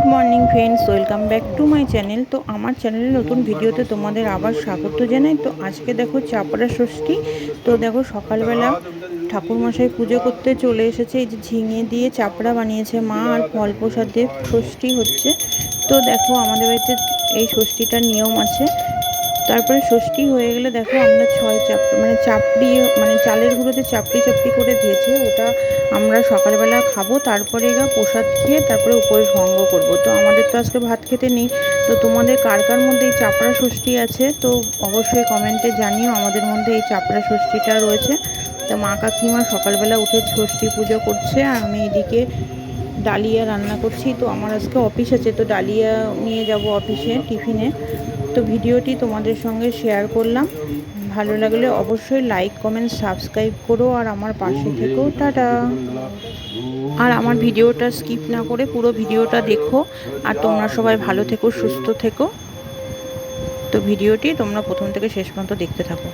Good morning friends welcome back to my channel. তো আমার চ্যানেলে নতুন ভিডিওতে তোমাদের আবার স্বাগত জানাই। তো আজকে দেখো চাপড়া ষষ্ঠী। তো দেখো সকালবেলা ঠাকুরমশাই পুজো করতে চলে এসেছে। এই যে ঝিঙে দিয়ে চাপড়া বানিয়েছে মা আর ফল প্রসাদ দিয়ে ষষ্ঠী হচ্ছে। তো দেখো আমাদের বাড়িতে এই ষষ্ঠীটার নিয়ম আছে। তারপরে ষষ্ঠী হয়ে গেলে দেখো আমরা ছয় চাপ মানে চাপড়ি মানে চালের গুঁড়োতে চাপড়ি চাপড়ি করে দিয়েছে, ওটা আমরা সকালবেলা খাব, তারপরে এরা প্রসাদ খেয়ে তারপরে উপরে ভঙ্গ করব। তো আমাদের তো আজকে ভাত খেতে নেই, তো তোমাদের কার কার মধ্যে এই চাপড়া ষষ্ঠী আছে, তো অবশ্যই কমেন্টে জানিও, আমাদের মধ্যে এই চাপড়া ষষ্ঠীটা রয়েছে। তো মা কাকিমা সকালবেলা উঠে ষষ্ঠী পুজো করছে, আর আমি এদিকে ডালিয়া রান্না করছি, তো আমার আজকে অফিস আছে, তো ডালিয়া নিয়ে যাব অফিসে, টিফিনে। তো ভিডিওটি তোমাদের সঙ্গে শেয়ার করলাম। ভালো লাগলে অবশ্যই লাইক কমেন্ট সাবস্ক্রাইব করো আর আমার পাশে থেকো টাটা। আর আমার ভিডিওটা স্কিপ না করে পুরো ভিডিওটা দেখো। আর তোমরা সবাই ভালো থেকো, সুস্থ থেকো। তো ভিডিওটি তোমরা প্রথম থেকে শেষ পর্যন্ত দেখতে থাকো।